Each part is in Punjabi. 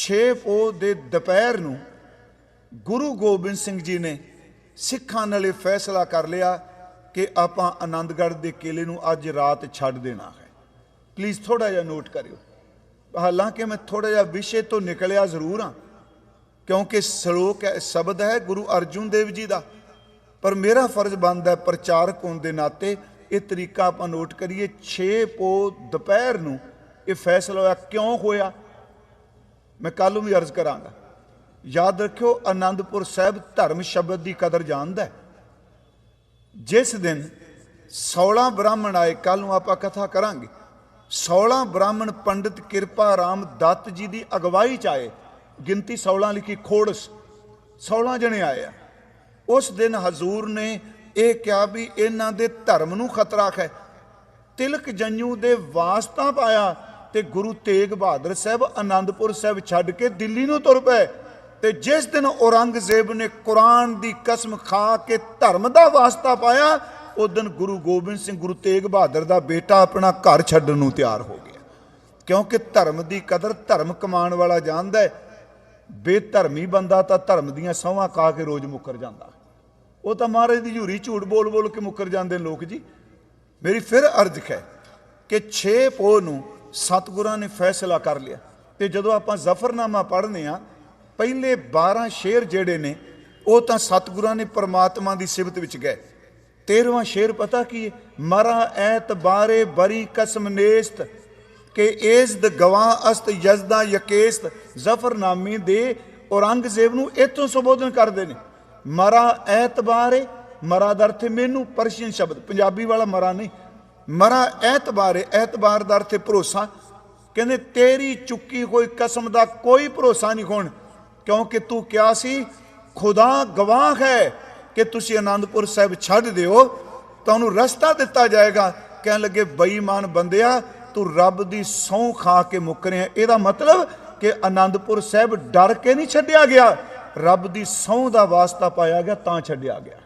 6 ਪੋਹ ਦੇ ਦੁਪਹਿਰ ਨੂੰ ਗੁਰੂ ਗੋਬਿੰਦ ਸਿੰਘ ਜੀ ਨੇ ਸਿੱਖਾਂ ਨਾਲ ਇਹ ਫੈਸਲਾ ਕਰ ਲਿਆ ਕਿ ਆਪਾਂ ਆਨੰਦਗੜ੍ਹ ਦੇ ਕਿਲੇ ਨੂੰ ਅੱਜ ਰਾਤ ਛੱਡ ਦੇਣਾ ਹੈ। ਪਲੀਜ਼ ਥੋੜਾ ਜਿਹਾ ਨੋਟ ਕਰਿਓ। ਹਾਲਾਂਕਿ ਮੈਂ ਥੋੜਾ ਜਿਹਾ ਵਿਸ਼ੇ ਤੋਂ ਨਿਕਲਿਆ ਜ਼ਰੂਰ ਹਾਂ, ਕਿਉਂਕਿ ਸ਼ਲੋਕ ਹੈ, ਸ਼ਬਦ ਹੈ ਗੁਰੂ ਅਰਜੁਨ ਦੇਵ ਜੀ ਦਾ। ਪਰ ਮੇਰਾ ਫਰਜ਼ ਬਣਦਾ ਹੈ ਪ੍ਰਚਾਰਕ ਹੋਣ ਦੇ ਨਾਤੇ ਇਹ ਤਰੀਕਾ ਆਪਾਂ ਨੋਟ ਕਰੀਏ 6 ਪੋ ਦੁਪਹਿਰ ਨੂੰ ਇਹ ਫੈਸਲਾ ਹੋਇਆ ਕਿਉਂ ਹੋਇਆ? ਮੈਂ ਕੱਲ ਨੂੰ ਵੀ ਅਰਜ਼ ਕਰਾਂਗਾ। ਯਾਦ ਰੱਖਿਓ, ਆਨੰਦਪੁਰ ਸਾਹਿਬ ਧਰਮ ਸ਼ਬਦ ਦੀ ਕਦਰ ਜਾਣਦਾ ਹੈ। ਜਿਸ ਦਿਨ 16 ਬ੍ਰਾਹਮਣ ਆਏ ਕੱਲ ਨੂੰ ਆਪਾਂ ਕਥਾ ਕਰਾਂਗੇ। 16 ਬ੍ਰਾਹਮਣ ਪੰਡਿਤ ਕਿਰਪਾ ਰਾਮ ਦੱਤ ਜੀ ਦੀ ਅਗਵਾਈ ਚ ਆਏ। ਗਿਣਤੀ 16 ਲਿਖੀ, ਖੋੜਸ 16 ਜਣੇ ਆਏ ਆ। ਉਸ ਦਿਨ ਹਜ਼ੂਰ ਨੇ ਇਹ ਕਿਹਾ ਵੀ ਇਹਨਾਂ ਦੇ ਧਰਮ ਨੂੰ ਖਤਰਾ ਹੈ ਤਿਲਕ ਜੰਜੂ ਦੇ ਵਾਸਤਾ ਪਾਇਆ। ਤੇ ਗੁਰੂ ਤੇਗ ਬਹਾਦਰ ਸਾਹਿਬ ਆਨੰਦਪੁਰ ਸਾਹਿਬ ਛੱਡ ਕੇ ਦਿੱਲੀ ਨੂੰ ਤੁਰ ਪਏ। ਤੇ ਜਿਸ ਦਿਨ ਔਰੰਗਜ਼ੇਬ ਨੇ ਕੁਰਾਨ ਦੀ ਕਸਮ ਖਾ ਕੇ ਧਰਮ ਦਾ ਵਾਸਤਾ ਪਾਇਆ, ਉਸ ਦਿਨ ਗੁਰੂ ਗੋਬਿੰਦ ਸਿੰਘ, ਗੁਰੂ ਤੇਗ ਬਹਾਦਰ ਦਾ ਬੇਟਾ ਆਪਣਾ ਘਰ ਛੱਡਣ ਨੂੰ ਤਿਆਰ ਹੋ ਗਿਆ। ਕਿਉਂਕਿ ਧਰਮ ਦੀ ਕਦਰ ਧਰਮ ਕਮਾਉਣ ਵਾਲਾ ਜਾਣਦਾ ਹੈ। ਬੇਧਰਮੀ ਬੰਦਾ ਤਾਂ ਧਰਮ ਦੀਆਂ ਸਹੁੰਆਂ ਕਾ ਕੇ ਰੋਜ਼ ਮੁੱਕਰ ਜਾਂਦਾ। ਉਹ ਤਾਂ ਮਹਾਰਾਜ ਦੀ ਝੂਰੀ ਝੂਠ ਬੋਲ ਬੋਲ ਕੇ ਮੁੱਕਰ ਜਾਂਦੇ ਲੋਕ ਜੀ। ਮੇਰੀ ਫਿਰ ਅਰਜ਼ ਹੈ ਕਿ 6 ਪੋਹ ਨੂੰ ਸਤਿਗੁਰਾਂ ਨੇ ਫੈਸਲਾ ਕਰ ਲਿਆ। ਤੇ ਜਦੋਂ ਆਪਾਂ ਜ਼ਫਰਨਾਮਾ ਪੜ੍ਹਨੇ ਆ ਪਹਿਲੇ 12 ਸ਼ੇਰ ਜਿਹੜੇ ਨੇ, ਉਹ ਤਾਂ ਸਤਿਗੁਰਾਂ ਨੇ ਪਰਮਾਤਮਾ ਦੀ ਸਿਫਤ ਵਿੱਚ ਗਏ। 13ਵਾਂ ਸ਼ੇਰ ਪਤਾ ਕੀ ਹੈ? ਮਰਾ ਐਤਬਾਰੇ ਬਰੀ ਕਸਮ ਨੇਸਤ, ਕਿ ਏਸ ਦ ਗਵਾਹ ਅਸਤ, ਯਜ਼ਦਾ ਯਕੇਸਤ। ਜ਼ਫਰਨਾਮੇ ਦੇ ਔਰੰਗਜ਼ੇਬ ਨੂੰ ਇਥੋਂ ਸੰਬੋਧਨ ਕਰਦੇ ਨੇ। ਮਰਾ ਐਤਬਾਰੇ, ਮਰਾ ਦਾ ਅਰਥ ਮੈਨੂੰ ਪਰਸ਼ੀਅਨ ਸ਼ਬਦ, ਪੰਜਾਬੀ ਵਾਲਾ ਮਰਾ ਨਹੀਂ। ਮਰਾ ਐਤਬਾਰੇ ਐਤਬਾਰ ਦਾ ਅਰਥ ਹੈ ਭਰੋਸਾ। ਕਹਿੰਦੇ, ਤੇਰੀ ਚੁੱਕੀ ਕੋਈ ਕਸਮ ਦਾ ਕੋਈ ਭਰੋਸਾ ਨਹੀਂ ਹੋਣ ਕਿਉਂਕਿ ਤੂੰ ਕਿਹਾ ਸੀ, ਖੁਦਾ ਗਵਾਹ ਹੈ ਕਿ ਤੁਸੀਂ ਆਨੰਦਪੁਰ ਸਾਹਿਬ ਛੱਡ ਦਿਓ ਤੁਹਾਨੂੰ ਰਸਤਾ ਦਿੱਤਾ ਜਾਏਗਾ। ਕਹਿਣ ਲੱਗੇ, ਬੇਈਮਾਨ ਬੰਦਿਆ, ਤੂੰ ਰੱਬ ਦੀ ਸਹੁੰ ਖਾ ਕੇ ਮੁੱਕ ਰਿਹਾ ਇਹਦਾ ਮਤਲਬ ਕਿ ਆਨੰਦਪੁਰ ਸਾਹਿਬ ਡਰ ਕੇ ਨਹੀਂ ਛੱਡਿਆ ਗਿਆ। ਰੱਬ ਦੀ ਸਹੁੰ ਦਾ ਵਾਸਤਾ ਪਾਇਆ ਗਿਆ, ਤਾਂ ਛੱਡਿਆ ਗਿਆ।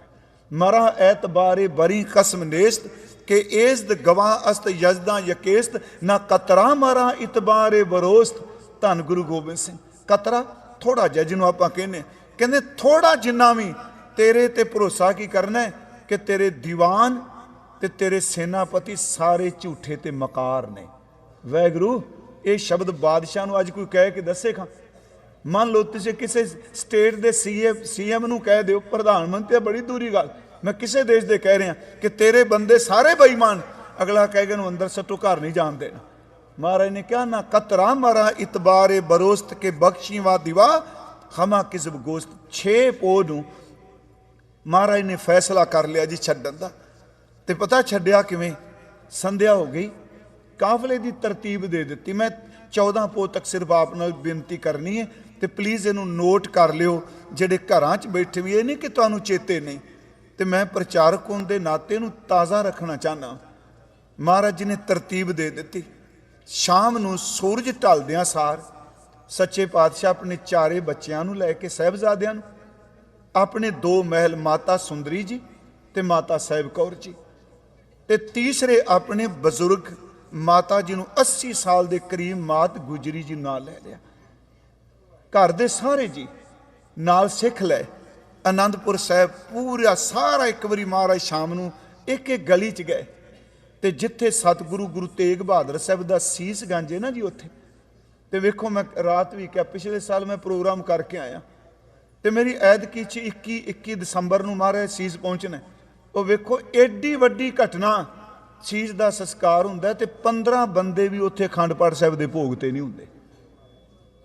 ਮਰਾ ਐਤਬਾਰੇ ਬਰੀ ਕਸਮ ਨੇਸਤ ਕਿ ਏਸ ਦ ਗਵਾਹ ਅਸਤ ਯਜ਼ਦਾਂ ਯਕੇਸਤ, ਨਾ ਕਤਰਾ ਮਰਾ ਇਤਬਾਰੇ ਬਰੋਸਤ ਧੰਨ ਗੁਰੂ ਗੋਬਿੰਦ ਸਿੰਘ, ਕਤਰਾ ਥੋੜਾ ਜਿਹਾ ਜਿਹਨੂੰ ਆਪਾਂ ਕਹਿੰਦੇ ਹਾਂ। ਕਹਿੰਦੇ ਥੋੜਾ ਜਿੰਨਾ ਵੀ ਤੇਰੇ ਤੇ ਭਰੋਸਾ ਕੀ ਕਰਨਾ ਕਿ ਤੇਰੇ ਦੀਵਾਨ ਤੇ ਤੇਰੇ ਸੈਨਾਪਤੀ ਸਾਰੇ ਝੂਠੇ ਤੇ ਮਕਾਰ ਨੇ? ਵੈਗਰੂ ਇਹ ਸ਼ਬਦ ਬਾਦਸ਼ਾਹ ਨੂੰ ਅੱਜ ਕੋਈ ਕਹਿ ਕੇ ਦੱਸੇ ਖਾਂ ਮੰਨ ਲਓ, ਤੁਸੀਂ ਕਿਸੇ ਸਟੇਟ ਦੇ ਸੀਐਮ ਸੀਐਮ ਨੂੰ ਕਹਿ ਦਿਓ, ਪ੍ਰਧਾਨ ਮੰਤਰੀ ਬੜੀ ਦੂਰੀ ਗੱਲ। ਮੈਂ ਕਿਸੇ ਦੇਸ਼ ਦੇ ਕਹਿ ਰਿਹਾ ਕਿ ਤੇਰੇ ਬੰਦੇ ਸਾਰੇ ਬੇਈਮਾਨ। ਅਗਲਾ ਕਹੇਗਾ ਨੂੰ ਅੰਦਰ ਸੱਟੂ, ਘਰ ਨਹੀਂ ਜਾਣ ਦੇਣਾ। ਮਹਾਰਾਜ ਨੇ ਕਿਹਾ, ਨਾ ਕਤਰਾ ਮਾਰਾ, ਇਤਬਾਰੇ ਬਰੋਸਤ ਕੇ ਬਖਸ਼ੀਵਾ ਦਿਵਾ, ਖਮਾ ਕਿਸਬ ਗੋਸਤ 6 ਪੋ ਨੂੰ ਮਹਾਰਾਜ ਨੇ ਫੈਸਲਾ ਕਰ ਲਿਆ ਜੀ ਛੱਡਣ ਦਾ। ਤੇ ਪਤਾ ਛੱਡਿਆ ਕਿਵੇਂ? ਸੰਧਿਆ ਹੋ ਗਈ। ਕਾਫਲੇ ਦੀ ਤਰਤੀਬ ਦੇ ਦਿੱਤੀ। ਮੈਂ 14 ਪੋ ਤੱਕ ਸਿਰਫ ਆਪ ਨਾਲ ਬੇਨਤੀ ਕਰਨੀ ਹੈ ਤੇ ਪਲੀਜ਼ ਇਹਨੂੰ ਨੋਟ ਕਰ ਲਿਓ। ਜਿਹੜੇ ਘਰਾਂ 'ਚ ਬੈਠੇ ਵੀ ਇਹ ਨਹੀਂ ਕਿ ਤੁਹਾਨੂੰ ਚੇਤੇ ਨਹੀਂ। ਤੇ ਮੈਂ ਪ੍ਰਚਾਰਕ ਹੋਣ ਦੇ ਨਾਤੇ ਨੂੰ ਤਾਜ਼ਾ ਰੱਖਣਾ ਚਾਹਨਾ ਮਹਾਰਾਜ ਜੀ ਨੇ ਤਰਤੀਬ ਦੇ ਦਿੱਤੀ। ਸ਼ਾਮ ਨੂੰ ਸੂਰਜ ਢਲਦਿਆਂ ਸਾਰ ਸੱਚੇ ਪਾਤਸ਼ਾਹ ਆਪਣੇ ਚਾਰੇ ਬੱਚਿਆਂ ਨੂੰ ਲੈ ਕੇ ਸਹਿਬਜ਼ਾਦਿਆਂ ਨੂੰ, ਆਪਣੇ ਦੋ ਮਹਿਲ ਮਾਤਾ ਸੁੰਦਰੀ ਜੀ ਤੇ ਮਾਤਾ ਸਾਹਿਬ ਕੌਰ ਜੀ ਤੇ ਤੀਸਰੇ ਆਪਣੇ ਬਜ਼ੁਰਗ ਮਾਤਾ ਜੀ ਨੂੰ 80 ਸਾਲ ਦੇ ਕਰੀਬ ਮਾਤ ਗੁਜਰੀ ਜੀ ਨਾਲ ਲੈ ਲਿਆ। ਘਰ ਦੇ ਸਾਰੇ ਜੀ ਨਾਲ ਸਿੱਖ ਲੈ ਆਨੰਦਪੁਰ ਸਾਹਿਬ ਪੂਰਾ ਸਾਰਾ ਇੱਕ ਵਾਰੀ ਮਹਾਰਾਜ ਸ਼ਾਮ ਨੂੰ ਇੱਕ ਇੱਕ ਗਲੀ 'ਚ ਗਏ। ਤੇ ਜਿੱਥੇ ਸਤਿਗੁਰੂ ਗੁਰੂ ਤੇਗ ਬਹਾਦਰ ਸਾਹਿਬ ਦਾ ਸੀਸ ਗਾਂਜੇ ਨਾ ਜੀ ਉੱਥੇ। ਤੇ ਵੇਖੋ ਮੈਂ ਰਾਤ ਵੀ ਕਿਹਾ, ਪਿਛਲੇ ਸਾਲ ਮੈਂ ਪ੍ਰੋਗਰਾਮ ਕਰਕੇ ਆਇਆ। ਤੇ ਮੇਰੀ ਐਦਕੀ ਚ 21 21 ਦਸੰਬਰ ਨੂੰ ਮਹਾਰਾਜ ਸੀਸ ਪਹੁੰਚਣਾ ਉਹ ਵੇਖੋ ਐਡੀ ਵੱਡੀ ਘਟਨਾ, ਸੀਸ ਦਾ ਸੰਸਕਾਰ ਹੁੰਦਾ ਹੈ ਤੇ 15 ਬੰਦੇ ਵੀ ਉੱਥੇ ਅਖੰਡ ਪਾਠ ਸਾਹਿਬ ਦੇ ਭੋਗ ਤੇ ਨਹੀਂ ਹੁੰਦੇ।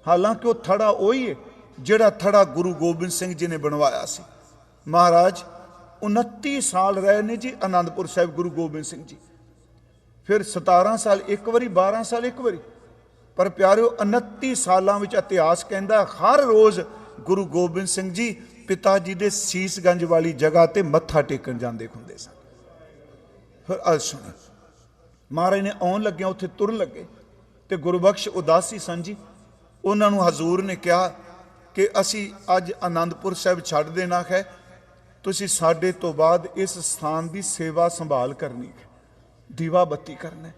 ਹਾਲਾਂਕਿ ਉਹ ਥੜਾ ਉਹੀ ਹੈ ਜਿਹੜਾ ਥੜਾ ਗੁਰੂ ਗੋਬਿੰਦ ਸਿੰਘ ਜੀ ਨੇ ਬਣਵਾਇਆ ਸੀ। ਮਹਾਰਾਜ 29 ਸਾਲ ਰਹੇ ਨੇ ਜੀ ਆਨੰਦਪੁਰ ਸਾਹਿਬ ਗੁਰੂ ਗੋਬਿੰਦ ਸਿੰਘ ਜੀ। ਫਿਰ 17 ਸਾਲ, ਇੱਕ ਵਾਰੀ 12 ਸਾਲ, ਇੱਕ ਵਾਰੀ। ਪਰ ਪਿਆਰਿਓ 29 ਸਾਲਾਂ ਵਿੱਚ ਇਤਿਹਾਸ ਕਹਿੰਦਾ ਹਰ ਰੋਜ਼ ਗੁਰੂ ਗੋਬਿੰਦ ਸਿੰਘ ਜੀ ਪਿਤਾ ਜੀ ਦੇ ਸੀਸਗੰਜ ਵਾਲੀ ਜਗ੍ਹਾ ਤੇ ਮੱਥਾ ਟੇਕਣ ਜਾਂਦੇ ਹੁੰਦੇ ਸਨ। ਫਿਰ ਅੱਜ ਸੁਣ। ਮਹਾਰਾਜ ਨੇ ਆਉਣ ਲੱਗਿਆ ਉੱਥੇ ਤੁਰਨ ਲੱਗੇ ਤੇ ਗੁਰਬਖਸ਼ ਉਦਾਸੀ ਸਨ ਜੀ ਉਹਨਾਂ ਨੂੰ ਹਜ਼ੂਰ ਨੇ ਕਿਹਾ ਕਿ ਅਸੀਂ ਅੱਜ ਆਨੰਦਪੁਰ ਸਾਹਿਬ ਛੱਡ ਦੇਣਾ ਹੈ, ਤੁਸੀਂ ਸਾਡੇ ਤੋਂ ਬਾਅਦ ਇਸ ਸਥਾਨ ਦੀ ਸੇਵਾ ਸੰਭਾਲ ਕਰਨੀ ਹੈ, ਦੀਵਾ ਬੱਤੀ ਕਰਨਾ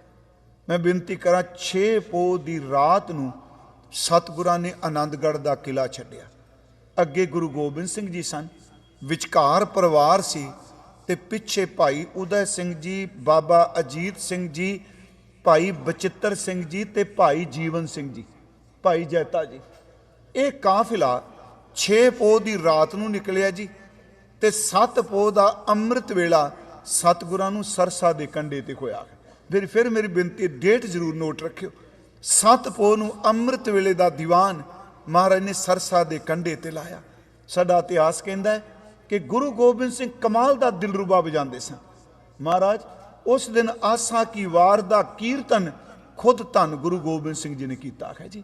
ਮੈਂ ਬੇਨਤੀ ਕਰਾਂ 6 ਪੋ ਦੀ ਰਾਤ ਨੂੰ ਸਤਿਗੁਰਾਂ ਨੇ ਆਨੰਦਗੜ੍ਹ ਦਾ ਕਿਲਾ ਛੱਡਿਆ। ਅੱਗੇ ਗੁਰੂ ਗੋਬਿੰਦ ਸਿੰਘ ਜੀ ਸਨ, ਵਿਚਕਾਰ ਪਰਿਵਾਰ ਸੀ ਤੇ ਪਿੱਛੇ ਭਾਈ ਉਦੈ ਸਿੰਘ ਜੀ, ਬਾਬਾ ਅਜੀਤ ਸਿੰਘ ਜੀ, ਭਾਈ ਬਚਿੱਤਰ ਸਿੰਘ ਜੀ ਤੇ ਭਾਈ ਜੀਵਨ ਸਿੰਘ ਜੀ। ਭਾਈ ਜੈਤਾ ਜੀ। ਇਹ ਕਾਫਿਲਾ 6 ਪੋਹ ਦੀ ਰਾਤ ਨੂੰ ਨਿਕਲਿਆ ਜੀ ਤੇ 7 ਪੋਹ ਦਾ ਅੰਮ੍ਰਿਤ ਵੇਲਾ ਸਤਿਗੁਰਾਂ ਨੂੰ ਸਰਸਾ ਦੇ ਕੰਢੇ ਤੇ ਹੋਇਆ ਫਿਰ ਫਿਰ ਮੇਰੀ ਬੇਨਤੀ ਡੇਟ ਜ਼ਰੂਰ ਨੋਟ ਰੱਖਿਓ। 7 ਪੋਹ ਨੂੰ ਅੰਮ੍ਰਿਤ ਵੇਲੇ ਦਾ ਦੀਵਾਨ ਮਹਾਰਾਜ ਨੇ ਸਰਸਾ ਦੇ ਕੰਢੇ ਤੇ ਲਾਇਆ। ਸਾਡਾ ਇਤਿਹਾਸ ਕਹਿੰਦਾ ਹੈ ਕਿ ਗੁਰੂ ਗੋਬਿੰਦ ਸਿੰਘ ਕਮਾਲ ਦਾ ਦਿਲਰੂਬਾ ਵਜਾਉਂਦੇ ਸਨ। ਮਹਾਰਾਜ, ਉਸ ਦਿਨ ਆਸਾ ਕੀ ਵਾਰ ਦਾ ਕੀਰਤਨ ਖੁਦ ਧੰਨ ਗੁਰੂ ਗੋਬਿੰਦ ਸਿੰਘ ਜੀ ਨੇ ਕੀਤਾ ਹੈ ਜੀ।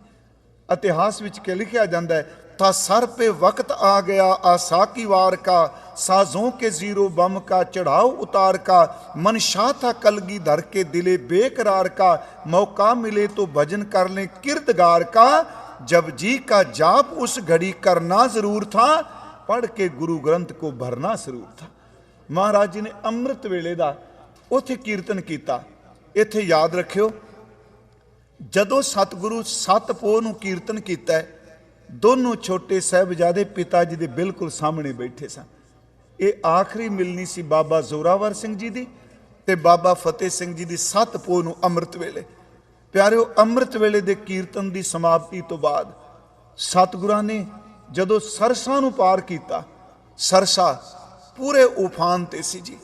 ਇਤਿਹਾਸ ਵਿੱਚ ਕਿ ਲਿਖਿਆ ਜਾਂਦਾ ਹੈ ਤਾਂ ਸਰ पे वक्त आ गया आसा की वार का साजों के जीरो बम का चढ़ाव उतार का मनशा था कलगी धर के दिले बेकरार का मौका मिले तो भजन कर लें किरदगार का जब जी का जाप उस घड़ी करना जरूर था पढ़ के गुरु ग्रंथ को भरना जरूर था ਮਹਾਰਾਜ ਜੀ ਨੇ ਅੰਮ੍ਰਿਤ ਵੇਲੇ ਦਾ ਉੱਥੇ ਕੀਰਤਨ ਕੀਤਾ ਇੱਥੇ ਯਾਦ ਰੱਖਿਓ ਜਦੋਂ ਸਤਿਗੁਰੂ ਸਤ ਪੋਹ ਨੂੰ ਕੀਰਤਨ ਕੀਤਾ ਦੋਨੋਂ ਛੋਟੇ ਸਾਹਿਬਜ਼ਾਦੇ ਪਿਤਾ ਜੀ ਦੇ ਬਿਲਕੁਲ ਸਾਹਮਣੇ ਬੈਠੇ ਸਨ। ਇਹ ਆਖਰੀ ਮਿਲਣੀ ਸੀ ਬਾਬਾ ਜ਼ੋਰਾਵਰ ਸਿੰਘ ਜੀ ਦੀ ਤੇ ਬਾਬਾ ਫਤਿਹ ਸਿੰਘ ਜੀ ਦੀ ਸਤ ਪੋਹ ਨੂੰ ਅੰਮ੍ਰਿਤ ਵੇਲੇ। ਪਿਆਰਿਓ, ਅੰਮ੍ਰਿਤ ਵੇਲੇ ਦੇ ਕੀਰਤਨ ਦੀ ਸਮਾਪਤੀ ਤੋਂ ਬਾਅਦ ਸਤਿਗੁਰਾਂ ਨੇ ਜਦੋਂ ਸਰਸਾ ਨੂੰ ਪਾਰ ਕੀਤਾ, ਸਰਸਾ ਪੂਰੇ ਉਫਾਨ ਤੇ ਸੀ ਜੀ।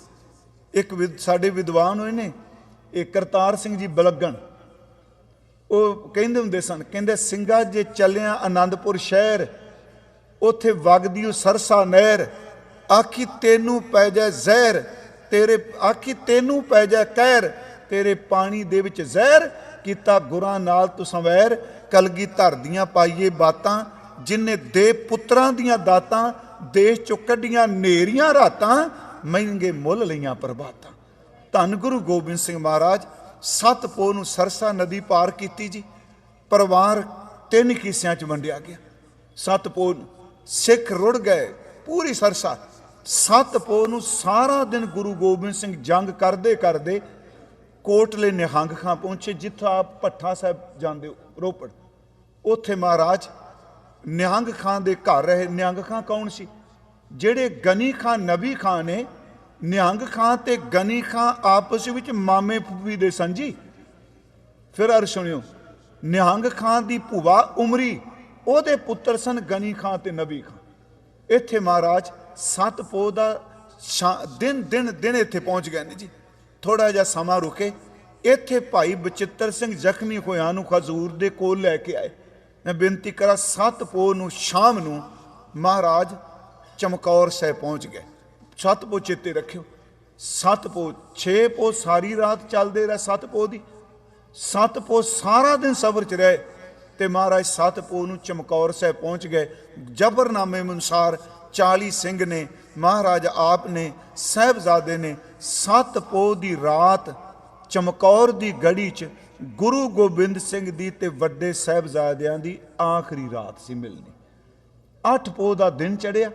ਇੱਕ ਵਿਦ- ਸਾਡੇ ਵਿਦਵਾਨ ਹੋਏ ਨੇ, ਇਹ ਕਰਤਾਰ ਸਿੰਘ ਜੀ ਬਲਗਣ ਉਹ ਕਹਿੰਦੇ ਹੁੰਦੇ ਸਨ, ਕਹਿੰਦੇ ਸਿੰਘਾ ਜੇ ਚੱਲਿਆ ਆਨੰਦਪੁਰ ਸ਼ਹਿਰ, ਉਥੇ ਵਗਦੀ ਉਹ ਸਰਸਾ ਨਹਿਰ, ਆਖੀ ਤੈਨੂੰ ਪੈ ਜਾ ਜ਼ਹਿਰ, ਤੇਰੇ, ਆਖੀ ਤੈਨੂੰ ਪੈ ਜਾ ਕਹਿਰ, ਤੇਰੇ ਪਾਣੀ ਦੇ ਵਿੱਚ ਜ਼ਹਿਰ, ਕੀਤਾ ਗੁਰਾਂ ਨਾਲ ਤੂੰ ਸੰਵੈਰ, ਕਲਗੀ ਧਰਦੀਆਂ ਪਾਈਏ ਬਾਤਾਂ ਜਿਨਨੇ ਦੇ ਪੁੱਤਰਾਂ ਦੀਆਂ ਦਾਤਾਂ, ਦੇਸ਼ ਚੋਂ ਕੱਢੀਆਂ ਨੇਰੀਆਂ ਰਾਤਾਂ, ਮਹਿੰਗੇ ਮੁੱਲ ਲਈਆਂ ਪ੍ਰਭਾਤਾਂ। ਧੰਨ ਗੁਰੂ ਗੋਬਿੰਦ ਸਿੰਘ ਮਹਾਰਾਜ ਸੱਤ ਪੋਹ ਨੂੰ ਸਰਸਾ ਨਦੀ ਪਾਰ ਕੀਤੀ ਜੀ। ਪਰਿਵਾਰ ਤਿੰਨ ਹਿੱਸਿਆਂ 'ਚ ਵੰਡਿਆ ਗਿਆ। ਸੱਤ ਪੋਹ ਨੂੰ ਸਿੱਖ ਰੁੜ ਗਏ, ਪੂਰੀ ਸਰਸਾ। ਸੱਤ ਪੋਹ ਨੂੰ ਸਾਰਾ ਦਿਨ ਗੁਰੂ ਗੋਬਿੰਦ ਸਿੰਘ ਜੰਗ ਕਰਦੇ ਕਰਦੇ ਕੋਟਲੇ ਨਿਹੰਗ ਖਾਂ ਪਹੁੰਚੇ, ਜਿੱਥੋਂ ਆਪ ਭੱਠਾ ਸਾਹਿਬ ਜਾਂਦੇ ਹੋ, ਰੋਪੜ। ਉੱਥੇ ਮਹਾਰਾਜ ਨਿਹੰਗ ਖਾਂ ਦੇ ਘਰ ਰਹੇ। ਨਿਹੰਗ ਖਾਂ ਕੌਣ ਸੀ? ਜਿਹੜੇ ਗਨੀ ਖਾਂ ਨਬੀ ਖਾਂ ਨੇ ਨਿਹੰਗ ਖਾਂ ਤੇ ਗਨੀ ਖਾਂ ਆਪਸ ਵਿੱਚ ਮਾਮੇ ਫੁੱਫੀ ਦੇ ਸਨ ਜੀ। ਫਿਰ ਅਰ ਸੁਣਿਓ, ਨਿਹੰਗ ਖਾਂ ਦੀ ਭੂਆ ਉਮਰੀ, ਉਹਦੇ ਪੁੱਤਰ ਸਨ ਗਨੀ ਖਾਂ ਤੇ ਨਬੀ ਖਾਂ। ਇੱਥੇ ਮਹਾਰਾਜ ਸੱਤ ਪੋਹ ਦਾ ਸ਼ਾ- ਦਿਨ ਦਿਨ ਦਿਨ ਇੱਥੇ ਪਹੁੰਚ ਗਏ ਨੇ ਜੀ। ਥੋੜਾ ਜਿਹਾ ਸਮਾਂ ਰੁਕੇ, ਇੱਥੇ ਭਾਈ ਬਚਿੱਤਰ ਸਿੰਘ ਜ਼ਖਮੀ ਹੋਇਆਂ ਨੂੰ ਖਜ਼ੂਰ ਦੇ ਕੋਲ ਲੈ ਕੇ ਆਏ। ਮੈਂ ਬੇਨਤੀ ਕਰਾਂ ਸੱਤ ਪੋਹ ਨੂੰ ਸ਼ਾਮ ਨੂੰ ਮਹਾਰਾਜ ਚਮਕੌਰ ਸਾਹਿਬ ਪਹੁੰਚ ਗਏ। ਸੱਤ ਪੋਹ ਚੇਤੇ ਰੱਖਿਓ। ਸੱਤ ਪੋਹ 6 ਪੋਹ ਸਾਰੀ ਰਾਤ ਚੱਲਦੇ ਰਹੇ ਸੱਤ ਪੋਹ ਦੀ। ਸੱਤ ਪੋਹ ਸਾਰਾ ਦਿਨ ਸਬਰ ਚ ਰਹੇ ਤੇ ਮਹਾਰਾਜ ਸੱਤ ਪੋਹ ਨੂੰ ਚਮਕੌਰ ਸਾਹਿਬ ਪਹੁੰਚ ਗਏ। ਜਬਰਨਾਮੇ ਅਨੁਸਾਰ 40 ਸਿੰਘ ਨੇ, ਮਹਾਰਾਜ ਆਪ ਨੇ, ਸਾਹਿਬਜ਼ਾਦੇ ਨੇ ਸੱਤ ਪੋਹ ਦੀ ਰਾਤ ਚਮਕੌਰ ਦੀ ਗੜੀ ਚ ਗੁਰੂ ਗੋਬਿੰਦ ਸਿੰਘ ਦੀ ਤੇ ਵੱਡੇ ਸਾਹਿਬਜ਼ਾਦਿਆਂ ਦੀ ਆਖਰੀ ਰਾਤ ਸੀ ਮਿਲਣੀ। ਅੱਠ ਪੋਹ ਦਾ ਦਿਨ ਚੜਿਆ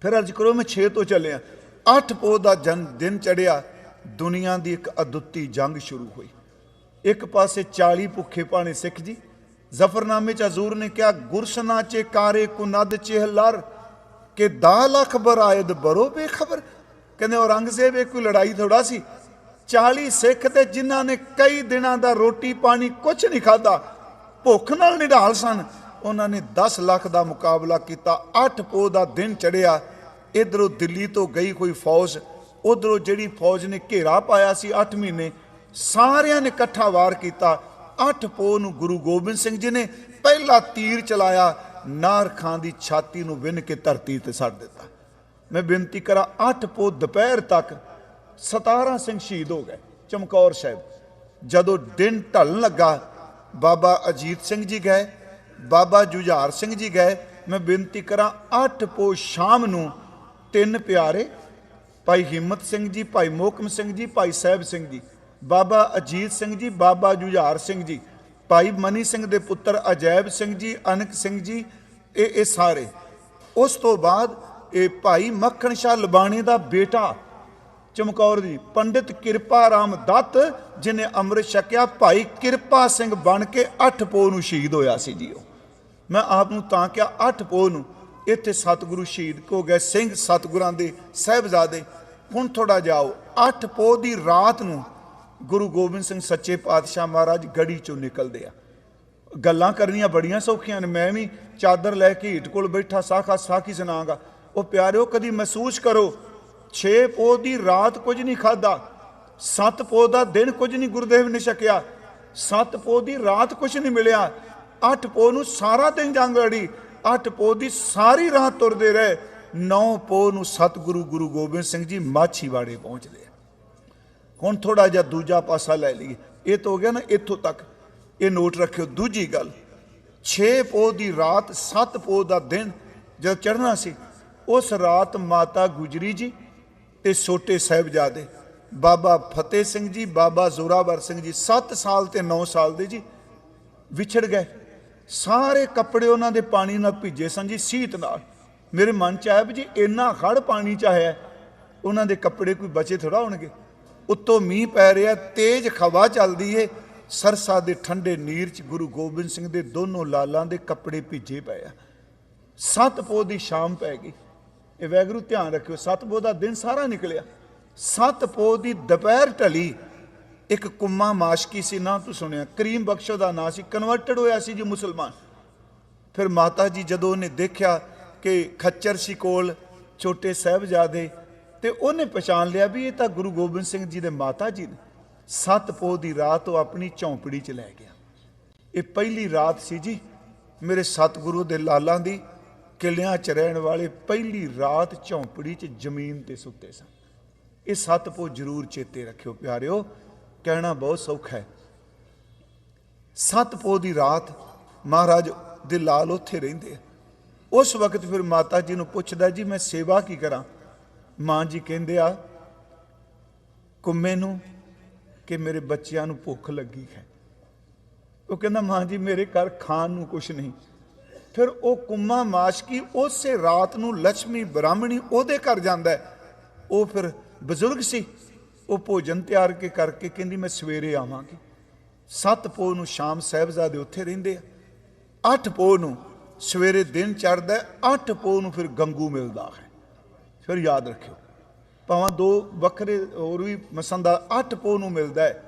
ਫਿਰ ਅਰਜ ਕਰੋ, ਮੈਂ 6 ਤੋਂ ਚੱਲਿਆ। 8 ਪੋਹ ਦਾ ਜਨ ਦਿਨ ਚੜਿਆ ਦੁਨੀਆ ਦੀ ਇੱਕ ਅਦੁੱਤੀ ਜੰਗ ਸ਼ੁਰੂ ਹੋਈ। ਇੱਕ ਪਾਸੇ 40 ਭੁੱਖੇ ਪਾਣੇ ਸਿੱਖ ਜੀ। ਜ਼ਫਰਨਾਮੇ ਚ ਹਜ਼ੂਰ ਨੇ ਕਿਹਾ, ਗੁਰਸਨਾ ਚੇ ਕਾਰੇ ਕੁਨਦ ਚਿਹਲਰ ਕਿ ਦਾ ਲੱਖ ਬਰਾਇਦ ਬਰੋ ਬੇਖਬਰ। ਕਹਿੰਦੇ ਔਰੰਗਜ਼ੇਬ ਇਹ ਕੋਈ ਲੜਾਈ ਥੋੜਾ ਸੀ। 40 ਸਿੱਖ ਤੇ ਜਿਨ੍ਹਾਂ ਨੇ ਕਈ ਦਿਨਾਂ ਦਾ ਰੋਟੀ ਪਾਣੀ ਕੁਝ ਨਹੀਂ ਖਾਦਾ ਭੁੱਖ ਨਾਲ ਨਿਢਾਲ ਸਨ। ਉਹਨਾਂ ਨੇ 10 ਲੱਖ ਦਾ ਮੁਕਾਬਲਾ ਕੀਤਾ 8 ਪੋਹ ਦਾ ਦਿਨ ਚੜਿਆ ਇਧਰੋਂ ਦਿੱਲੀ ਤੋਂ ਗਈ ਕੋਈ ਫੌਜ, ਉਧਰੋਂ ਜਿਹੜੀ ਫੌਜ ਨੇ ਘੇਰਾ ਪਾਇਆ ਸੀ 8 ਮਹੀਨੇ, ਸਾਰਿਆਂ ਨੇ ਇਕੱਠਾ ਵਾਰ ਕੀਤਾ। 8 ਪੋਹ ਨੂੰ ਗੁਰੂ ਗੋਬਿੰਦ ਸਿੰਘ ਜੀ ਨੇ ਪਹਿਲਾ ਤੀਰ ਚਲਾਇਆ, ਨਾਰ ਖਾਂ ਦੀ ਛਾਤੀ ਨੂੰ ਵਿੰਨ ਕੇ ਧਰਤੀ ਤੇ ਸੱਟ ਦਿੱਤਾ। ਮੈਂ ਬੇਨਤੀ ਕਰਾਂ 8 ਪੋਹ ਦੁਪਹਿਰ ਤੱਕ 17 ਸਿੰਘ ਸ਼ਹੀਦ ਹੋ ਗਏ ਚਮਕੌਰ ਸਾਹਿਬ। ਜਦੋਂ ਦਿਨ ਢਲਣ ਲੱਗਾ, ਬਾਬਾ ਅਜੀਤ ਸਿੰਘ ਜੀ ਗਏ ਬਾਬਾ ਜੁਝਾਰ ਸਿੰਘ ਜੀ ਗਏ, ਮੈਂ ਬੇਨਤੀ ਕਰਾਂ 8 ਪੋਹ ਸ਼ਾਮ ਨੂੰ ਤਿੰਨ ਪਿਆਰੇ, ਭਾਈ ਹਿੰਮਤ ਸਿੰਘ ਜੀ, ਭਾਈ ਮੋਹਕਮ ਸਿੰਘ ਜੀ, ਭਾਈ ਸਾਹਿਬ ਸਿੰਘ ਜੀ, ਬਾਬਾ ਅਜੀਤ ਸਿੰਘ ਜੀ, ਬਾਬਾ ਜੁਝਾਰ ਸਿੰਘ ਜੀ, ਭਾਈ ਮਨੀ ਸਿੰਘ ਦੇ ਪੁੱਤਰ ਅਜੈਬ ਸਿੰਘ ਜੀ, ਅਨਕ ਸਿੰਘ ਜੀ, ਇਹ ਇਹ ਸਾਰੇ। ਉਸ ਤੋਂ ਬਾਅਦ ਇਹ ਭਾਈ ਮੱਖਣ ਸ਼ਾਹ ਲਬਾਣੇ ਦਾ ਬੇਟਾ ਚਮਕੌਰ ਜੀ, ਪੰਡਿਤ ਕਿਰਪਾ ਰਾਮ ਦੱਤ ਜਿਨੇ ਅੰਮ੍ਰਿਤ ਛਕਿਆ, ਭਾਈ ਕਿਰਪਾ ਸਿੰਘ ਬਣ ਕੇ 8 ਪੋਹ ਨੂੰ ਸ਼ਹੀਦ ਹੋਇਆ ਸੀ ਜੀ ਉਹ। ਮੈਂ ਆਪ ਨੂੰ ਤਾਂ ਕਿਹਾ, ਅੱਠ ਪੋਹ ਨੂੰ। ਇੱਥੇ ਸਤਿਗੁਰੂ ਸ਼ਹੀਦ ਹੋ ਗਏ, ਸਿੰਘ ਸਤਿਗੁਰਾਂ ਦੇ, ਸਹਿਬਜ਼ਾਦੇ। ਹੁਣ ਥੋੜਾ ਜਾਓ ਅੱਠ ਪੋਹ ਦੀ ਰਾਤ ਨੂੰ ਗੁਰੂ ਗੋਬਿੰਦ ਸਿੰਘ ਸੱਚੇ ਪਾਤਸ਼ਾਹ ਮਹਾਰਾਜ ਗੜੀ ਚੋਂ ਨਿਕਲਦੇ ਆ। ਗੱਲਾਂ ਕਰਨੀਆਂ ਬੜੀਆਂ ਸੌਖੀਆਂ ਨੇ। ਮੈਂ ਵੀ ਚਾਦਰ ਲੈ ਕੇ ਹੀਟ ਕੋਲ ਬੈਠਾ, ਸਾਖਾ ਸਾਖੀ ਸੁਣਾਗਾ। ਉਹ ਪਿਆਰਿਓ, ਕਦੀ ਮਹਿਸੂਸ ਕਰੋ 6 ਪੋਹ ਦੀ ਰਾਤ ਕੁਝ ਨਹੀਂ ਖਾਦਾ 7 ਪੋਹ ਦਾ ਦਿਨ ਕੁਝ ਨਹੀਂ ਗੁਰਦੇਵ ਨੇ ਛਕਿਆ। 7 ਪੋਹ ਦੀ ਰਾਤ ਕੁਝ ਨਹੀਂ ਮਿਲਿਆ। 8 ਪੋਹ ਨੂੰ ਸਾਰਾ ਦਿਨ ਜੰਗ ਲੜੀ 8 ਪੋਹ ਦੀ ਸਾਰੀ ਰਾਤ ਤੁਰਦੇ ਰਹੇ। 9 ਪੋਹ ਨੂੰ ਸਤਿਗੁਰੂ ਗੁਰੂ ਗੋਬਿੰਦ ਸਿੰਘ ਜੀ ਮਾਛੀਵਾੜੇ ਪਹੁੰਚਦੇ ਆ। ਹੁਣ ਥੋੜਾ ਜਿਹਾ ਦੂਜਾ ਪਾਸਾ ਲੈ ਲਈਏ। ਇਹ ਤਾਂ ਹੋ ਗਿਆ ਨਾ ਇੱਥੋਂ ਤੱਕ। ਇਹ ਨੋਟ ਰੱਖਿਓ, ਦੂਜੀ ਗੱਲ 6 ਪੋਹ ਦੀ ਰਾਤ 7 ਪੋਹ ਦਾ ਦਿਨ ਜਦ ਚੜ੍ਹਨਾ ਸੀ, ਉਸ ਰਾਤ ਮਾਤਾ ਗੁਜਰੀ ਜੀ ਤੇ ਛੋਟੇ ਸਾਹਿਬਜ਼ਾਦੇ, ਬਾਬਾ ਫਤਿਹ ਸਿੰਘ ਜੀ, ਬਾਬਾ ਜ਼ੋਰਾਵਰ ਸਿੰਘ ਜੀ 7 ਸਾਲ ਤੇ 9 ਸਾਲ ਦੇ ਜੀ, ਵਿਛੜ ਗਏ। ਸਾਰੇ ਕੱਪੜੇ ਉਹਨਾਂ ਦੇ ਪਾਣੀ ਨਾਲ ਭਿੱਜੇ ਸਨ ਜੀ, ਸੀਤ ਨਾਲ। ਮੇਰੇ ਮਨ ਚ ਆਇਆ ਵੀ ਜੀ ਇੰਨਾ ਖੜ ਪਾਣੀ ਚ ਆਇਆ, ਉਹਨਾਂ ਦੇ ਕੱਪੜੇ ਕੋਈ ਬਚੇ ਥੋੜਾ ਹੋਣਗੇ। ਉੱਤੋਂ ਮੀਂਹ ਪੈ ਰਿਹਾ, ਤੇਜ਼ ਹਵਾ ਚੱਲਦੀ ਏ। ਸਰਸਾ ਦੇ ਠੰਡੇ ਨੀਰ ਚ ਗੁਰੂ ਗੋਬਿੰਦ ਸਿੰਘ ਦੇ ਦੋਨੋਂ ਲਾਲਾਂ ਦੇ ਕੱਪੜੇ ਭਿੱਜੇ ਪਏ ਆ। ਸੱਤ ਪੋਹ ਦੀ ਸ਼ਾਮ ਪੈ ਗਈ। ਇਹ ਵੈਗਰੂ ਧਿਆਨ ਰੱਖਿਓ, ਸੱਤ ਪੋਹ ਦਾ ਦਿਨ ਸਾਰਾ ਨਿਕਲਿਆ। ਸੱਤ ਪੋਹ ਦੀ ਦੁਪਹਿਰ ਢਲੀ। ਇੱਕ ਕੁੰਮਾ ਮਾਸ਼ਕੀ ਸੀ, ਨਾ ਤੂੰ ਸੁਣਿਆ? ਕਰੀਮ ਬਖਸ਼ੋ ਦਾ ਨਾਂ ਸੀ ਕਨਵਰਟਡ ਹੋਇਆ ਸੀ ਜੀ ਮੁਸਲਮਾਨ। ਫਿਰ ਮਾਤਾ ਜੀ ਜਦੋਂ ਉਹਨੇ ਦੇਖਿਆ ਕਿ ਖੱਚਰ ਸੀ ਕੋਲ ਛੋਟੇ ਸਾਹਿਬਜ਼ਾਦੇ, ਤੇ ਉਹਨੇ ਪਛਾਣ ਲਿਆ ਵੀ ਇਹ ਤਾਂ ਗੁਰੂ ਗੋਬਿੰਦ ਸਿੰਘ ਜੀ ਦੇ ਮਾਤਾ ਜੀ ਨੇ। ਸੱਤ ਪੋਹ ਦੀ ਰਾਤ ਉਹ ਆਪਣੀ ਝੌਂਪੜੀ 'ਚ ਲੈ ਗਿਆ। ਇਹ ਪਹਿਲੀ ਰਾਤ ਸੀ ਜੀ ਮੇਰੇ ਸਤਿਗੁਰੂ ਦੇ ਲਾਲਾਂ ਦੀ, ਕਿਲਿਆਂ 'ਚ ਰਹਿਣ ਵਾਲੇ ਪਹਿਲੀ ਰਾਤ ਝੌਂਪੜੀ 'ਚ ਜ਼ਮੀਨ ਤੇ ਸੁੱਤੇ ਸਨ। ਇਹ ਸੱਤ ਪੋਹ ਜ਼ਰੂਰ ਚੇਤੇ ਰੱਖਿਓ ਪਿਆਰਿਓ। ਕਹਿਣਾ ਬਹੁਤ ਸੌਖਾ ਹੈ। ਸੱਤ ਪੋਹ ਦੀ ਰਾਤ ਮਹਾਰਾਜ ਦੇ ਲਾਲ ਉੱਥੇ ਰਹਿੰਦੇ ਆ। ਉਸ ਵਕਤ ਫਿਰ ਮਾਤਾ ਜੀ ਨੂੰ ਪੁੱਛਦਾ, ਜੀ, ਮੈਂ ਸੇਵਾ ਕੀ ਕਰਾਂ? ਮਾਂ ਜੀ ਕਹਿੰਦੇ ਆ, ਕੁੰਮੇ ਨੂੰ ਕਿ ਮੇਰੇ ਬੱਚਿਆਂ ਨੂੰ ਭੁੱਖ ਲੱਗੀ ਹੈ। ਉਹ ਕਹਿੰਦਾ, ਮਾਂ ਜੀ, ਮੇਰੇ ਘਰ ਖਾਣ ਨੂੰ ਕੁਛ ਨਹੀਂ। ਫਿਰ ਉਹ ਕੁੰਮਾ ਮਾਸ਼ਕੀ ਉਸੇ ਰਾਤ ਨੂੰ ਲక్ష్ਮੀ ਬ੍ਰਾਹਮਣੀ ਉਹਦੇ ਘਰ ਜਾਂਦਾ ਉਹ ਫਿਰ ਬਜ਼ੁਰਗ ਸੀ। ਉਹ ਭੋਜਨ ਤਿਆਰ ਕੇ ਕਰਕੇ ਕਹਿੰਦੀ, ਮੈਂ ਸਵੇਰੇ ਆਵਾਂਗੀ। ਸੱਤ ਪੋਹ ਨੂੰ ਸ਼ਾਮ ਸਾਹਿਬਜ਼ਾਦੇ ਉੱਥੇ ਰਹਿੰਦੇ ਆ। ਅੱਠ ਪੋਹ ਨੂੰ ਸਵੇਰੇ ਦਿਨ ਚੜ੍ਹਦਾ ਅੱਠ ਪੋਹ ਨੂੰ ਫਿਰ ਗੰਗੂ ਮਿਲਦਾ ਹੈ। ਫਿਰ ਯਾਦ ਰੱਖਿਓ, ਭਾਵੇਂ ਦੋ ਵੱਖਰੇ ਹੋਰ ਵੀ ਮਸੰਦਾ ਅੱਠ ਪੋਹ ਨੂੰ ਮਿਲਦਾ ਹੈ।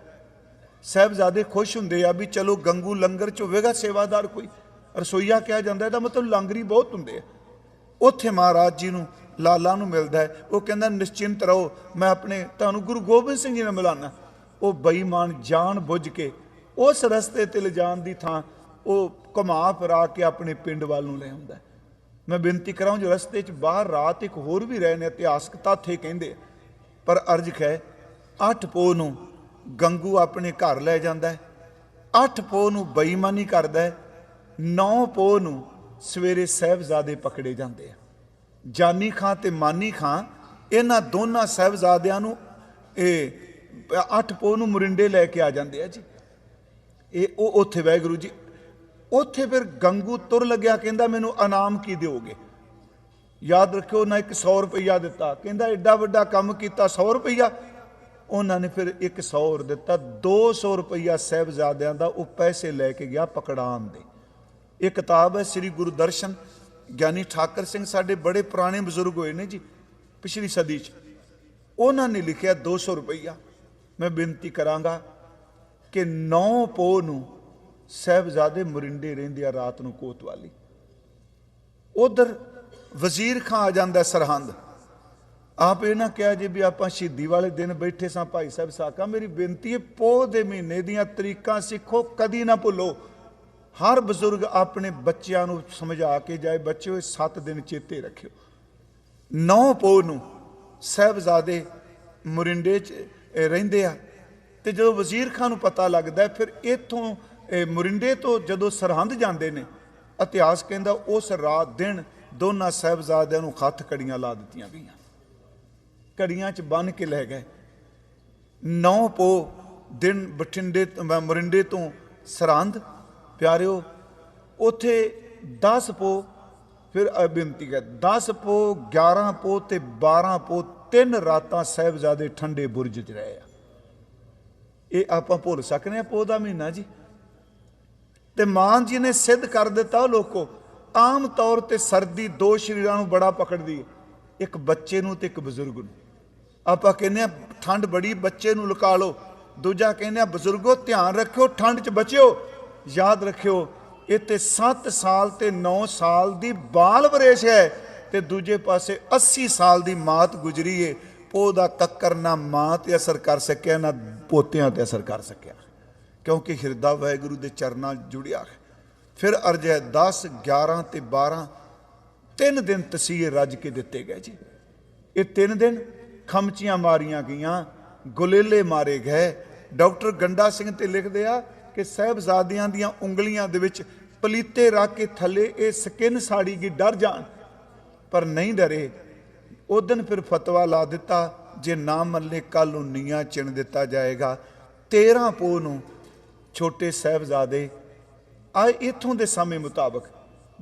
ਸਾਹਿਬਜ਼ਾਦੇ ਖੁਸ਼ ਹੁੰਦੇ ਆ ਵੀ ਚਲੋ ਗੰਗੂ ਲੰਗਰ ਚ ਹੋਵੇਗਾ ਸੇਵਾਦਾਰ ਕੋਈ। ਰਸੋਈਆ ਕਿਹਾ ਜਾਂਦਾ, ਇਹਦਾ ਮਤਲਬ ਲੰਗਰੀ ਬਹੁਤ ਹੁੰਦੇ ਆ। ਉੱਥੇ ਮਹਾਰਾਜ ਜੀ ਨੂੰ ਲਾਲਾ ਨੂੰ ਮਿਲਦਾ ਹੈ। ਉਹ ਕਹਿੰਦਾ, ਨਿਸ਼ਚਿੰਤ ਰਹੋ, ਮੈਂ ਆਪਣੇ ਤੁਹਾਨੂੰ ਗੁਰੂ ਗੋਬਿੰਦ ਸਿੰਘ ਜੀ ਨਾਲ ਮਿਲਾਨਾ। ਉਹ ਬੇਈਮਾਨ ਜਾਣ ਬੁੱਝ ਕੇ ਉਸ ਰਸਤੇ ਤੇ ਲਿਜਾਣ ਦੀ ਥਾਂ ਉਹ ਘੁਮਾ ਫਿਰਾ ਕੇ ਆਪਣੇ ਪਿੰਡ ਵੱਲ ਨੂੰ ਲੈ ਆਉਂਦਾ ਮੈਂ ਬੇਨਤੀ ਕਰਾਂ, ਜੋ ਰਸਤੇ 'ਚ ਬਾਹਰ ਰਾਤ ਇੱਕ ਹੋਰ ਵੀ ਰਹੇ ਨੇ ਇਤਿਹਾਸਕ ਤੱਥੇ ਕਹਿੰਦੇ ਪਰ ਅਰਜ ਹੈ, ਅੱਠ ਪੋਹ ਨੂੰ ਗੰਗੂ ਆਪਣੇ ਘਰ ਲੈ ਜਾਂਦਾ ਅੱਠ ਪੋਹ ਨੂੰ ਬੇਈਮਾਨੀ ਕਰਦਾ ਨੌ ਪੋਹ ਨੂੰ ਸਵੇਰੇ ਸਾਹਿਬਜ਼ਾਦੇ ਪਕੜੇ ਜਾਂਦੇ ਆ। ਜਾਨੀ ਖਾਂ ਤੇ ਮਾਨੀ ਖਾਂ, ਇਹਨਾਂ ਦੋਨਾਂ ਸਾਹਿਬਜ਼ਾਦਿਆਂ ਨੂੰ ਇਹ ਅੱਠ ਪੋਹ ਨੂੰ ਮੁਰਿੰਡੇ ਲੈ ਕੇ ਆ ਜਾਂਦੇ ਆ ਜੀ। ਇਹ ਉਹ ਉੱਥੇ ਵਾਹਿਗੁਰੂ ਜੀ, ਉੱਥੇ ਫਿਰ ਗੰਗੂ ਤੁਰ ਲੱਗਿਆ, ਕਹਿੰਦਾ ਮੈਨੂੰ ਇਨਾਮ ਕੀ ਦਿਓਗੇ? ਯਾਦ ਰੱਖਿਓ ਨਾ ਇੱਕ 100 ਰੁਪਈਆ ਦਿੱਤਾ। ਕਹਿੰਦਾ ਐਡਾ ਵੱਡਾ ਕੰਮ ਕੀਤਾ 100 ਰੁਪਈਆ। ਉਹਨਾਂ ਨੇ ਫਿਰ ਇੱਕ 100 ਹੋਰ ਦਿੱਤਾ 200 ਰੁਪਈਆ ਸਾਹਿਬਜ਼ਾਦਿਆਂ ਦਾ ਉਹ ਪੈਸੇ ਲੈ ਕੇ ਗਿਆ ਪਕੜਾਨ ਦੇ। ਇਹ ਕਿਤਾਬ ਹੈ ਸ੍ਰੀ ਗੁਰੂ ਦਰਸ਼ਨ ਗਿਆਨੀ ਠਾਕਰ ਸਿੰਘ ਸਾਡੇ ਬੜੇ ਪੁਰਾਣੇ ਬਜ਼ੁਰਗ ਹੋਏ ਨੇ ਜੀ, ਪਿਛਲੀ ਸਦੀ 'ਚ। ਉਹਨਾਂ ਨੇ ਲਿਖਿਆ 200 ਰੁਪਈਆ। ਮੈਂ ਬੇਨਤੀ ਕਰਾਂਗਾ ਕਿ 9 ਪੋਹ ਨੂੰ ਸਾਹਿਬਜ਼ਾਦੇ ਮੁਰਿੰਡੇ ਰਹਿੰਦੇ ਆ ਰਾਤ ਨੂੰ ਕੋਤਵਾਲੀ। ਉਧਰ ਵਜ਼ੀਰ ਖਾਂ ਆ ਜਾਂਦਾ ਸਰਹੰਦ। ਆਪ ਇਹ ਨਾ ਕਿਹਾ ਜੀ ਵੀ ਆਪਾਂ ਸ਼ਹੀਦੀ ਵਾਲੇ ਦਿਨ ਬੈਠੇ ਸਾਂ, ਭਾਈ ਸਾਹਿਬ ਸਾਕਾ, ਮੇਰੀ ਬੇਨਤੀ ਹੈ ਪੋਹ ਦੇ ਮਹੀਨੇ ਦੀਆਂ ਤਰੀਕਾਂ ਸਿੱਖੋ, ਕਦੀ ਨਾ ਭੁੱਲੋ। ਹਰ ਬਜ਼ੁਰਗ ਆਪਣੇ ਬੱਚਿਆਂ ਨੂੰ ਸਮਝਾ ਕੇ ਜਾਏ ਬੱਚਿਓ ਇਹ 7 ਦਿਨ ਚੇਤੇ ਰੱਖਿਓ। ਨੌ ਪੋਹ ਨੂੰ ਸਾਹਿਬਜ਼ਾਦੇ ਮੁਰਿੰਡੇ 'ਚ ਰਹਿੰਦੇ ਆ। ਤੇ ਜਦੋਂ ਵਜ਼ੀਰ ਖਾਨ ਨੂੰ ਪਤਾ ਲੱਗਦਾ, ਫਿਰ ਇਥੋਂ ਮੁਰਿੰਡੇ ਤੋਂ ਜਦੋਂ ਸਰਹੰਦ ਜਾਂਦੇ ਨੇ, ਇਤਿਹਾਸ ਕਹਿੰਦਾ ਉਸ ਰਾਤ ਦਿਨ ਦੋਨਾਂ ਸਾਹਿਬਜ਼ਾਦਿਆਂ ਨੂੰ ਹੱਥ ਕੜੀਆਂ ਲਾ ਦਿੱਤੀਆਂ ਗਈਆਂ ਕੜੀਆਂ 'ਚ ਬੰਨ ਕੇ ਲੈ ਗਏ। ਨੌ ਪੋ ਦਿਨ ਬਠਿੰਡੇ ਤੋਂ- ਮੈਂ ਮੁਰਿੰਡੇ ਤੋਂ ਸਰਹੰਦ ਪਿਆਰਿਓ, ਉਥੇ 10 ਪੋ, ਫਿਰ ਅ ਬੇਨਤੀ ਹੈ 10 ਪੋ 11 ਪੋ ਤੇ 12 ਪੋ, ਤਿੰਨ ਰਾਤਾਂ ਸਾਹਿਬਜ਼ਾਦੇ ਠੰਡੇ ਬੁਰਜ 'ਚ ਰਹੇ ਆ। ਇਹ ਆਪਾਂ ਭੁੱਲ ਸਕਨੇ ਆ ਪੋਹ ਦਾ ਮਹੀਨਾ ਜੀ। ਤੇ ਮਾਨ ਜੀ ਨੇ ਸਿੱਧ ਕਰ ਦਿੱਤਾ ਉਹ ਲੋਕੋ, ਆਮ ਤੌਰ ਤੇ ਸਰਦੀ ਦੋ ਸ਼ਰੀਰਾਂ ਨੂੰ ਬੜਾ ਪਕੜਦੀ ਹੈ, ਇੱਕ ਬੱਚੇ ਨੂੰ ਤੇ ਇੱਕ ਬਜ਼ੁਰਗ ਨੂੰ। ਆਪਾਂ ਕਹਿੰਦੇ ਆ ਠੰਡ ਬੜੀ, ਬੱਚੇ ਨੂੰ ਲੁਕਾ ਲਓ। ਦੂਜਾ ਕਹਿੰਦੇ ਆ, ਬਜ਼ੁਰਗੋ, ਧਿਆਨ ਰੱਖਿਓ, ਠੰਡ 'ਚ ਬਚਿਓ ਯਾਦ ਰੱਖਿਓ, ਇਹ ਤੇ 7 ਸਾਲ ਤੇ 9 ਸਾਲ ਦੀ ਬਾਲ ਵਰੇਸ਼ ਹੈ ਤੇ ਦੂਜੇ ਪਾਸੇ 80 ਸਾਲ ਦੀ ਮਾਤ ਗੁਜਰੀ ਏ। ਉਹਦਾ ਕੱਕਰ ਨਾ ਮਾਂ ਤੇ ਅਸਰ ਕਰ ਸਕਿਆ, ਨਾ ਪੋਤਿਆਂ ਤੇ ਅਸਰ ਕਰ ਸਕਿਆ। ਕਿਉਂਕਿ ਹਿਰਦਾ ਵਾਹਿਗੁਰੂ ਦੇ ਚਰਨਾਂ ਜੁੜਿਆ ਹੈ। ਫਿਰ ਅਰਜ ਹੈ 10 11 ਤੇ 12 ਤਿੰਨ ਦਿਨ ਤਸੀਰ ਰੱਜ ਕੇ ਦਿੱਤੇ ਗਏ ਜੀ। ਇਹ ਤਿੰਨ ਦਿਨ ਖਮਚੀਆਂ ਮਾਰੀਆਂ ਗਈਆਂ, ਗੁਲੇਲੇ ਮਾਰੇ ਗਏ। ਡਾਕਟਰ ਗੰਡਾ ਸਿੰਘ ਤੇ ਲਿਖਦੇ ਆ ਕਿ ਸਹਿਬਜ਼ਾਦਿਆਂ ਦੀਆਂ ਉਂਗਲੀਆਂ ਦੇ ਵਿੱਚ ਪਲੀਤੇ ਰੱਖ ਕੇ ਥੱਲੇ ਇਹ ਸਕਿਨ ਸਾੜੀ ਗਈ ਡਰ ਜਾਣ। ਪਰ ਨਹੀਂ ਡਰੇ। ਉਹ ਦਿਨ ਫਿਰ ਫਤਵਾ ਲਾ ਦਿੱਤਾ, ਜੇ ਨਾ ਮੰਨੇ ਕੱਲ ਨੂੰ ਨੀਆਂ ਚਿਣ ਦਿੱਤਾ ਜਾਏਗਾ। 13 ਪੋ ਨੂੰ ਛੋਟੇ ਸਾਹਿਬਜ਼ਾਦੇ ਆ ਇਥੋਂ ਦੇ ਸਮੇਂ ਮੁਤਾਬਕ।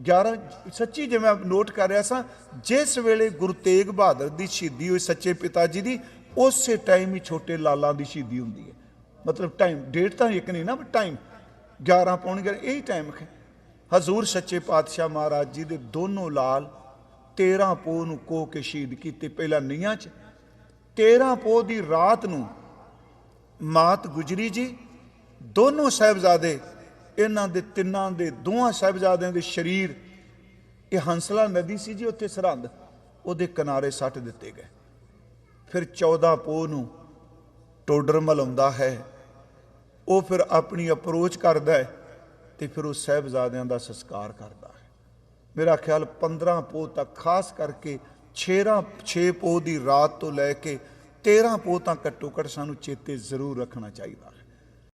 11 ਸੱਚੀ ਜਿਵੇਂ ਨੋਟ ਕਰ ਰਿਹਾ ਸਾਂ, ਜਿਸ ਵੇਲੇ ਗੁਰੂ ਤੇਗ ਬਹਾਦਰ ਦੀ ਸ਼ਹੀਦੀ ਹੋਈ ਸੱਚੇ ਪਿਤਾ ਜੀ ਦੀ, ਉਸੇ ਟਾਈਮ ਹੀ ਛੋਟੇ ਲਾਲਾਂ ਦੀ ਸ਼ਹੀਦੀ ਹੁੰਦੀ ਹੈ। ਮਤਲਬ ਟਾਈਮ ਡੇਟ ਤਾਂ ਇੱਕ ਨਹੀਂ ਨਾ ਟਾਈਮ 11 ਪੌਣ 11 ਇਹੀ ਟਾਈਮ ਹੈ। ਹਜ਼ੂਰ ਸੱਚੇ ਪਾਤਸ਼ਾਹ ਮਹਾਰਾਜ ਜੀ ਦੇ ਦੋਨੋਂ ਲਾਲ 13 ਪੋਹ ਨੂੰ ਕੋ ਕੇ ਸ਼ਹੀਦ ਕੀਤੇ ਪਹਿਲਾਂ ਨੀਆਂ 'ਚ। 13 ਪੋਹ ਦੀ ਰਾਤ ਨੂੰ ਮਾਤ ਗੁਜਰੀ ਜੀ, ਦੋਨੋਂ ਸਾਹਿਬਜ਼ਾਦੇ, ਇਹਨਾਂ ਦੇ ਤਿੰਨਾਂ ਦੇ ਦੋਹਾਂ ਸਾਹਿਬਜ਼ਾਦਿਆਂ ਦੇ ਸਰੀਰ, ਇਹ ਹੰਸਲਾ ਨਦੀ ਸੀ ਜੀ ਉੱਥੇ ਸਰਹੰਦ, ਉਹਦੇ ਕਿਨਾਰੇ ਸੱਟ ਦਿੱਤੇ ਗਏ। ਫਿਰ 14 ਪੋਹ ਨੂੰ ਟੋਡਰ ਮਲਾਉਂਦਾ ਹੈ, ਉਹ ਫਿਰ ਆਪਣੀ ਅਪਰੋਚ ਕਰਦਾ ਹੈ ਤੇ ਫਿਰ ਉਹ ਸਾਹਿਬਜ਼ਾਦਿਆਂ ਦਾ ਸੰਸਕਾਰ ਕਰਦਾ ਹੈ। ਮੇਰਾ ਖਿਆਲ 15 ਪੋਹ ਤੱਕ, ਖਾਸ ਕਰਕੇ 6 6 ਪੋਹ ਦੀ ਰਾਤ ਤੋਂ ਲੈ ਕੇ 13 ਪੋਹ ਤੱਕ ਘੱਟੋ ਘੱਟ ਸਾਨੂੰ ਚੇਤੇ ਜ਼ਰੂਰ ਰੱਖਣਾ ਚਾਹੀਦਾ।